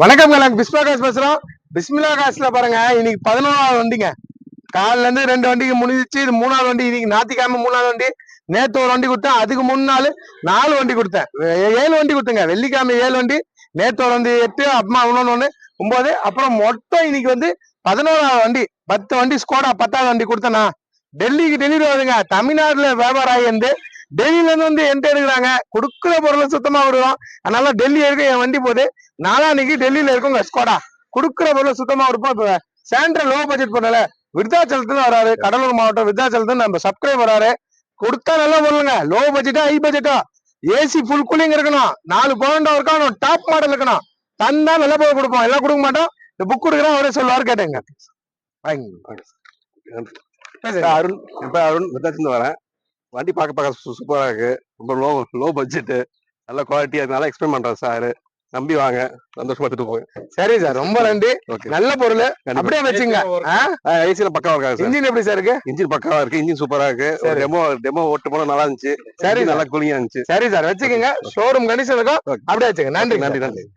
வணக்கம் நாங்க பிஸ்மிலா காசு பேசுறோம். பிஸ்மிலா காசுல பாருங்க இன்னைக்கு பதினோராவது வண்டிங்க. காலைல இருந்து ரெண்டு வண்டிக்கு முடிஞ்சிச்சு. இது மூணாவது வண்டி இன்னைக்கு நாத்திக்காம மூணாவது வண்டி. நேத்து ஒரு வண்டி கொடுத்தேன் அதுக்கு முன்னாள் நாலு வண்டி கொடுத்தேன். ஏழு வண்டி கொடுத்தேங்க. வெள்ளிக்கிழமை ஏழு வண்டி நேத்து ஒரு வண்டி எட்டு அப்புறமா இன்னொன்னு ஒண்ணு ஒன்பது அப்புறம் மொத்தம் இன்னைக்கு வந்து பதினோராவது வண்டி பத்து வண்டி ஸ்கோடா பத்தாவது வண்டி கொடுத்தேனா டெல்லிக்கு டெலிவரி வருதுங்க. தமிழ்நாட்டுல வியாபாரம் ஆகி வந்து டெல்லியில இருந்து வந்து என்கிட்ட எடுக்கிறாங்க. கொடுக்குற பொருளை சுத்தமா விடுவோம் அதனால டெல்லி இருக்க என் வண்டி போகுது? நாளான்னைக்கு டெல்லியில இருக்கும் ஸ்கோடா கொடுக்குற பொருள் சுத்தமா விடுப்போம் இப்ப சேண்ட்ரல் லோ பட்ஜெட் பண்ணல. விருத்தாச்சலத்துல வராரு. கடலூர் மாவட்டம் விருத்தாச்சலத்துல நம்ம சப்ஸ்கிரைப் வராரு. கொடுத்தா நல்லா பொருளுங்க. லோ பட்ஜெட்டா ஹை பட்ஜெட்டா ஏசி ஃபுல் கூலிங் இருக்கணும். நாலு பவுண்டா இருக்கணும். டாப் மாடல் இருக்கணும். தந்தா நல்ல பொருள் கொடுப்போம். எல்லாம் கொடுக்க மாட்டோம். இந்த புக் கொடுக்குறேன் அவரே சொல்லுவாரு கேட்டேங்க. வாங்கி அருண் இப்ப அருண் விருதாச்சலம் வரேன். வண்டி பார்க்க பார்க்க சூ- சூப்பரா இருக்கு. ரொம்ப லோ லோ பட்ஜெட் நல்ல குவாலிட்டி அதனால எக்ஸ்பிளைன் பண்றேன் சார் நம்பி வாங்க. சந்தோஷமா எடுத்துட்டு போங்க. சரி சார் ரொம்ப நன்றி. ஓகே நல்ல பொருள். அப்படியே வச்சுங்க. ஏசில பக்காவா இருக்காங்க இன்ஜின் எப்படி சார் இருக்கு? இன்ஜின் பக்காவா இருக்கு. இன்ஜின் சூப்பரா இருக்கு. டெமோ டெமோ ஓட்டு போன நல்லா இருந்துச்சு. சரி. நல்லா கூலிங்கா இருந்துச்சு. சரி சார் வச்சுக்கோங்க. ஷோரூம் கண்டிஷன் இருக்கும். அப்படியே வச்சுங்க. நன்றி நன்றி. நன்றி.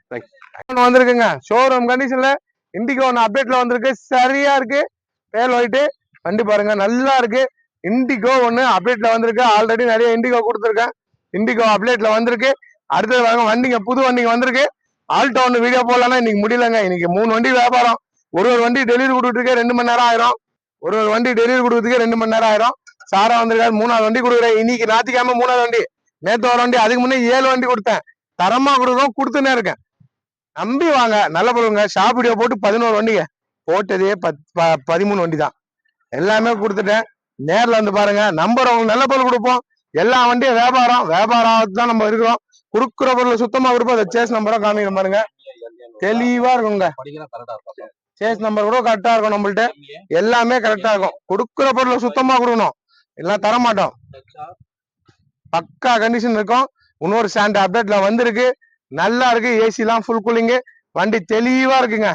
வந்திருக்குங்க. ஷோரூம் கண்டிஷன்ல இண்டிகோ ஒன்று அப்டேட்ல வந்திருக்கு. சரியா இருக்கு. பேல் ஒயிட்டு வண்டி பாருங்க நல்லா இருக்கு. இண்டிகோ ஒன்று அப்டேட்ல வந்திருக்கு. ஆல்ரெடி நிறைய இண்டிகோ கொடுத்துருக்கேன். இண்டிகோ அப்டேட்ல வந்திருக்கு. அடுத்தது வாங்க வண்டிங்க புது வண்டிங்க வந்திருக்கு. ஆல்டோ ஒன்று வீடியோ போடலாம்னா இன்னைக்கு முடியலங்க. இன்னைக்கு மூணு வண்டி வியாபாரம். ஒரு ஒரு வண்டி டெலிவரி கொடுத்துருக்கே ரெண்டு மணி நேரம் ஆயிரும். ஒரு ஒரு வண்டி டெலிவரி கொடுக்கறதுக்கு ரெண்டு மணி நேரம் ஆயிரும். சாரா வந்திருக்காரு மூணாவது வண்டி கொடுக்குறேன். இன்னைக்கு நாத்திக்காம மூணாவது வண்டி. நேத்து ஒரு வண்டி அதுக்கு முன்னே ஏழு வண்டி கொடுத்தேன். தரமா கொடுக்குறோம் கொடுத்துனே இருக்கேன். நம்பி வாங்க நல்ல பொருளுங்க. ஷாப் வீடியோ போட்டு பதினோரு வண்டிங்க. போட்டதே பத் ப- பதிமூணு வண்டி தான் எல்லாமே கொடுத்துட்டேன். நேர்ல வந்து பாருங்க நம்பர் உங்களுக்கு நல்ல பொருள் கொடுப்போம். எல்லா வண்டியும் வியாபாரம் வியாபாரம் தான் நம்ம இருக்கிறோம். கொடுக்குற பொருள் சுத்தமா கொடுப்போம் அதை சேஸ் நம்பரும் காமிக்கிற பாருங்க. தெளிவா இருக்குங்க. சேஸ் நம்பர் கூட கரெக்டா இருக்கும் நம்மள்ட்ட. எல்லாமே கரெக்டா இருக்கும். கொடுக்குற பொருள் சுத்தமா கொடுக்கணும். எல்லாம் தர மாட்டோம் பக்கா கண்டிஷன் இருக்கும். இன்னொரு ஸ்டாண்ட் அப்டேட்ல வந்திருக்கு. நல்லா இருக்கு. ஏசி எல்லாம் ஃபுல் கூலிங்கு வண்டி தெளிவா இருக்குங்க.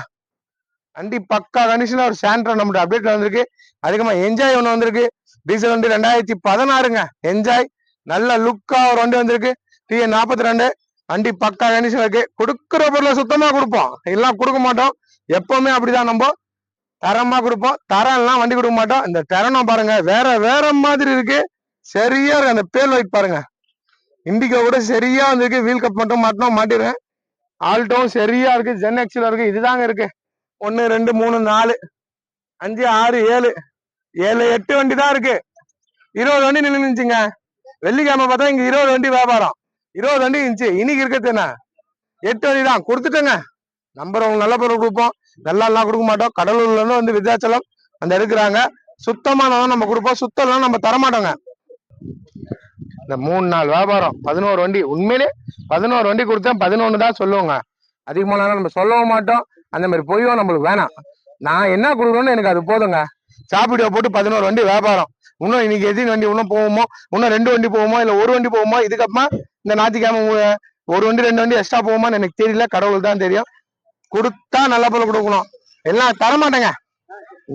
வண்டி பக்கா கண்டிஷன்ல ஒரு சாண்ட்ரா நம்மளுடைய அப்டேட் வந்திருக்கு. அதிகமா என்ஜாய் ஒன்று வந்திருக்கு. டீசல் வண்டி ரெண்டாயிரத்தி பதினாறுங்க. என்ஜாய் நல்ல லுக்கா ஒரு வண்டி வந்திருக்கு. டிஎன் நாற்பத்தி ரெண்டு. வண்டி பக்கா கண்டிஷன் இருக்கு. கொடுக்குற பொருளை சுத்தமா கொடுப்போம். எல்லாம் கொடுக்க மாட்டோம். எப்பவுமே அப்படிதான் நம்ம தரமா கொடுப்போம். தரம் எல்லாம் வண்டி கொடுக்க மாட்டோம். இந்த தரணம் பாருங்க. வேற வேற மாதிரி இருக்கு. சரியா இருக்கு. அந்த பேர் லைட் பாருங்க. இண்டிகோ கூட சரியா வந்திருக்கு. வீல் கப் மட்டும் மாட்டணும் மாட்டிடுறேன் ஆல்டோவும் சரியா இருக்கு. ஜென் எக்ஸில் இருக்கு. இதுதாங்க இருக்கு. ஒன்னு ரெண்டு மூணு நாலு அஞ்சு ஆறு ஏழு ஏழு எட்டு வண்டி தான் இருக்கு. இருபது வண்டி நின்றுச்சுங்க வெள்ளிக்கிழமை பார்த்தா இங்க இருபது வண்டி வியாபாரம். இருபது வண்டி இருந்துச்சு இன்னைக்கு இருக்கிறது என்ன? எட்டு வண்டி தான். கொடுத்துட்டேங்க. நம்பர் உங்களுக்கு நல்ல பொருள் கொடுப்போம். நல்லா எல்லாம் கொடுக்க மாட்டோம். கடலூர்ல இருந்து வந்து விருத்தாச்சலம் அந்த எடுக்கிறாங்க. சுத்தமானதான் நம்ம கொடுப்போம். சுத்தம்லாம் நம்ம தர மாட்டோங்க இந்த மூணு நாள் வியாபாரம். பதினோரு வண்டி. உண்மையிலே பதினோரு வண்டி கொடுத்தேன். பதினொன்று தான் சொல்லுவோங்க. அதிகமான நம்ம சொல்லவும் மாட்டோம். அந்த மாதிரி பொய்யும் நம்மளுக்கு வேணாம். நான் என்ன கொடுக்குறோன்னு எனக்கு அது போதுங்க. சாப்பிட போட்டு பதினோரு வண்டி வியாபாரம். இன்னும் இன்னைக்கு எத்தனை வண்டி இன்னும் போவோமோ இன்னும் ரெண்டு வண்டி போவோமோ இல்ல ஒரு வண்டி போவோமோ இதுக்கப்புறமா இந்த ஞாயிற்றுக்கிழமை ஒரு வண்டி ரெண்டு வண்டி எக்ஸ்ட்ரா போவோமான்னு எனக்கு தெரியல. கடவுள் தான் தெரியும். கொடுத்தா நல்ல போல கொடுக்கணும். எல்லாம் தர மாட்டேங்க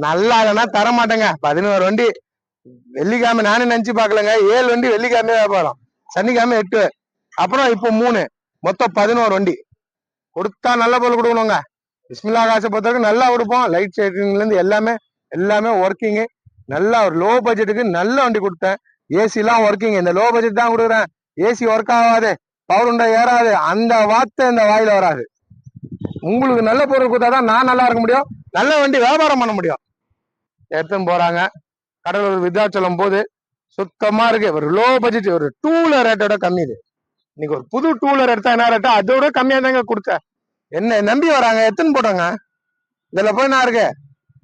நல்லா இல்லைன்னா தர மாட்டேங்க பதினோரு வண்டி. வெள்ளிக்கிழமை நானே நினைச்சு பார்க்கலங்க. ஏழு வண்டி வெள்ளிக்கிழமை வியாபாரம். சனிக்கிழமை எட்டு. அப்புறம் இப்போ மூணு. மொத்தம் பதினோரு வண்டி. கொடுத்தா நல்ல போல கொடுக்கணுங்க. பிஸ்மில்லா காசை பொறுத்தவரைக்கும் நல்லா கொடுப்போம் லைட் செட்டிங்ல இருந்து எல்லாமே எல்லாமே ஒர்க்கிங்கு நல்லா ஒரு லோ பட்ஜெட்டுக்கு நல்ல வண்டி கொடுத்தேன். ஏசிலாம் ஒர்க்கிங் இந்த லோ பட்ஜெட் தான் கொடுக்குறேன். ஏசி ஒர்க் ஆகாது. பவர் உண்டா ஏறாது. அந்த வார்த்தை இந்த வாயில வராது. உங்களுக்கு நல்ல பொருள் கொடுத்தா தான் நான் நல்லா இருக்க முடியும். நல்ல வண்டி வியாபாரம் பண்ண முடியும். எடுத்துன்னு போறாங்க. கடலூர் விருத்தாச்சலம் போது சுத்தமா இருக்கு. ஒரு லோ பட்ஜெட் ஒரு டூ வீலர் ரேட்டோட கம்மி இது. இன்னைக்கு ஒரு புது டூ வீலர் எடுத்தா என்ன ரேட்டோ அதோட கம்மியா தாங்க கொடுத்தேன். என்ன நம்பி வராங்க? எத்தனை போட்டாங்க? இதுல போய் நான் இருக்கு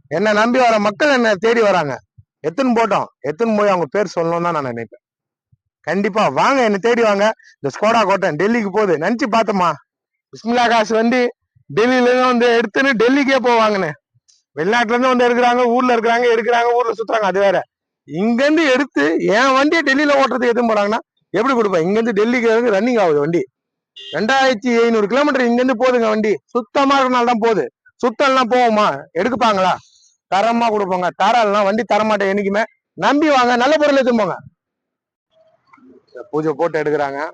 என்ன நம்பி வர மக்கள் என்ன தேடி வராங்க? எத்தனை போட்டோம்? எத்தனை போய் அவங்க பேர் சொல்லணும்னு தான் நான் நினைப்பேன். கண்டிப்பா வாங்க என்ன தேடி வாங்க. இந்த ஸ்கோடா கோட்டை டெல்லிக்கு போகுது. நினைச்சு பார்த்தோமா பிஸ்மிலா காசு வண்டி டெல்லியில இருந்து வந்து எடுத்துன்னு டெல்லிக்கே போவாங்கன்னு வெளிநாட்டுல இருந்து வந்து எடுக்கிறாங்க ஊர்ல இருக்கிறாங்க எடுக்கிறாங்க ஊர்ல சுத்துறாங்க. அது வேற. இங்க இருந்து எடுத்து என் வண்டியை டெல்லியில ஓட்டுறதுக்கு எதுவும் போறாங்கன்னா எப்படி கொடுப்பேன்? இங்க இருந்து டெல்லிக்கு ரன்னிங் ஆகுது வண்டி. ரெண்டாயிரத்தி ஐநூறு கிலோமீட்டர் இங்க இருந்து போகுதுங்க வண்டி. சுத்தமா இருக்கனால தான் போகுது. சுத்தம் எல்லாம் போவோமா? எடுக்குப்பாங்களா? தரமா கொடுப்பாங்க. தரலாம் வண்டி தரமாட்டேன் என்னைக்குமே. நம்பி வாங்க. நல்ல பொருள் எடுத்துன்னு போங்க. பூஜை போட்டு எடுக்கிறாங்க.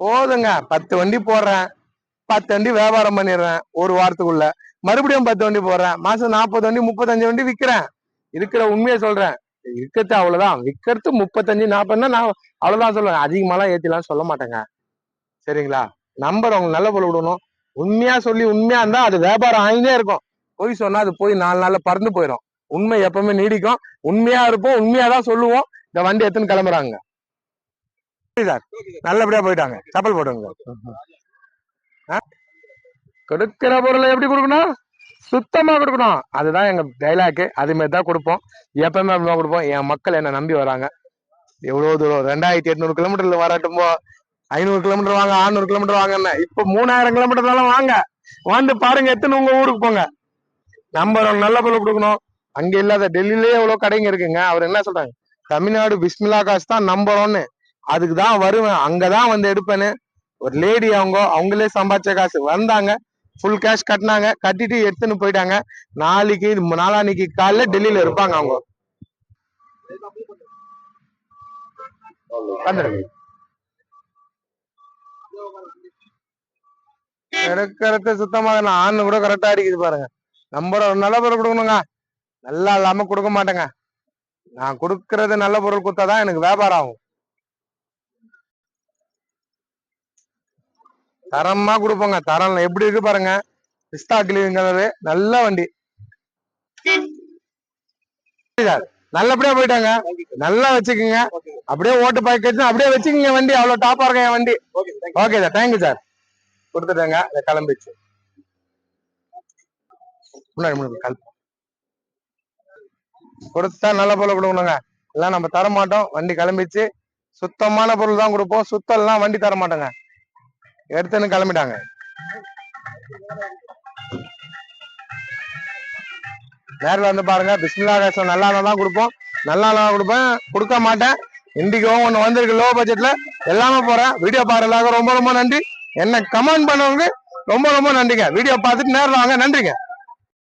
போதுங்க. பத்து வண்டி போடுறேன். பத்து வண்டி வியாபாரம் பண்ணிடுறேன். ஒரு வாரத்துக்குள்ள. மறுபடியும் பத்து வண்டி போடுறேன். மாசம் நாற்பது வண்டி முப்பத்தஞ்சு வண்டி விக்கிறேன். இருக்கிற உண்மையை சொல்றேன். விற்கிறது அவ்வளவுதான். விற்கிறது முப்பத்தஞ்சு நாற்பதுன்னா நான் அவ்வளவுதான் சொல்லுவேன் அதிகமாலாம் ஏத்திலாம் சொல்ல மாட்டேங்க. சரிங்களா? நம்பர் அவங்க நல்ல போல விடணும். உண்மையா சொல்லி உண்மையா இருந்தா அது வியாபாரம் ஆகினே இருக்கும். பொய் சொன்னா அது போய் நாலு நாள்ல பறந்து போயிடும் உண்மை எப்பவுமே நீடிக்கும். உண்மையா இருப்போம் உண்மையா தான் சொல்லுவோம். இந்த வண்டி எத்தனை கிளம்புறாங்க. சார் நல்லபடியா போயிட்டாங்க. சப்பல் போடுங்க. ஆ? கொடுக்கிற பொருளை எப்படி கொடுக்கணும்? சுத்தமா கொடுக்கணும். அதுதான் எங்க டைலாக்கு அது மாதிரி தான் கொடுப்போம். எப்பவுமே அப்படிதான் கொடுப்போம். என் மக்கள் என்ன நம்பி வராங்க. எவ்வளவு தூரம்? ரெண்டாயிரத்தி எட்நூறு கிலோமீட்டர்ல வரட்டும்போ ஐநூறு கிலோமீட்டர் வாங்க ஆறுநூறு கிலோமீட்டர் வாங்க இப்ப மூணாயிரம் கிலோமீட்டர் வாங்க. வந்து பாருங்க எத்தனை உங்க ஊருக்கு போங்க. நம்பர் நல்ல பொருள் கொடுக்கணும். அங்க இல்லாத டெல்லியிலே எவ்வளவு கடைங்க இருக்குங்க. அவர் என்ன சொல்றாங்க தமிழ்நாடு பிஸ்மிலா காசு தான் நம்பர் ஒன்னு அதுக்கு தான் வருவேன். அங்கதான் வந்து எடுப்பேன்னு. ஒரு லேடி அவங்க அவங்களே சம்பாதிச்ச காசு. வந்தாங்க ஃபுல் கேஷ் கட்டினாங்க. கட்டிட்டு எடுத்துன்னு போயிட்டாங்க. நாளைக்கு நாளான்னைக்கு காலைல டெல்லியில இருப்பாங்க அவங்க. வந்துடுங்க. எடுக்கிறது சுத்தமாக நான் ஆண் கூட கரெக்டா அடிக்குது பாருங்க. நம்பர் நல்ல பொருள் கொடுக்கணுங்க. நல்லா இல்லாம கொடுக்க மாட்டேங்க. நான் கொடுக்கறது நல்ல பொருள் கொடுத்தாதான் எனக்கு வியாபாரம் ஆகும். தரமா கொடுப்போங்க. தரம் எப்படி இருக்கு பாருங்க. பிஸ்தா கிளீன் கலரு நல்ல வண்டி. சார் நல்லபடியா போயிட்டாங்க. நல்லா வச்சுக்கோங்க. அப்படியே ஓட்டு பாக்கெட் அப்படியே வச்சுக்கோங்க வண்டி. அவ்வளவு டாப்பா இருக்கும் என் வண்டி? Okay sir thank you sir கொடுத்துட்டேங்க. இதை கிளம்பிச்சு முன்னாடி முன்னாடி கொடுத்தா நல்ல பொருள் கொடுக்கணுங்க. எல்லாம் நம்ம தர மாட்டோம். வண்டி கிளம்பிச்சு சுத்தமான பொருள் தான் கொடுப்போம். சுத்தம் எல்லாம் வண்டி தர மாட்டோங்க. எடுத்துன்னு கிளம்பிட்டாங்க. நேரில் வந்து பாருங்க. பிஸ்மில்லா கேசம் நல்லா தான் கொடுப்போம். நல்லா தான் கொடுப்பேன். கொடுக்க மாட்டேன். இன்றைக்கும் ஒன்று வந்திருக்கு. லோ பட்ஜெட்ல எல்லாமே போறேன். வீடியோ பாருங்க ரொம்ப ரொம்ப நன்றி. என்ன கமெண்ட் பண்ணவங்க ரொம்ப ரொம்ப நன்றிங்க. வீடியோ பார்த்துட்டு நேரில் வாங்க. நன்றிங்க.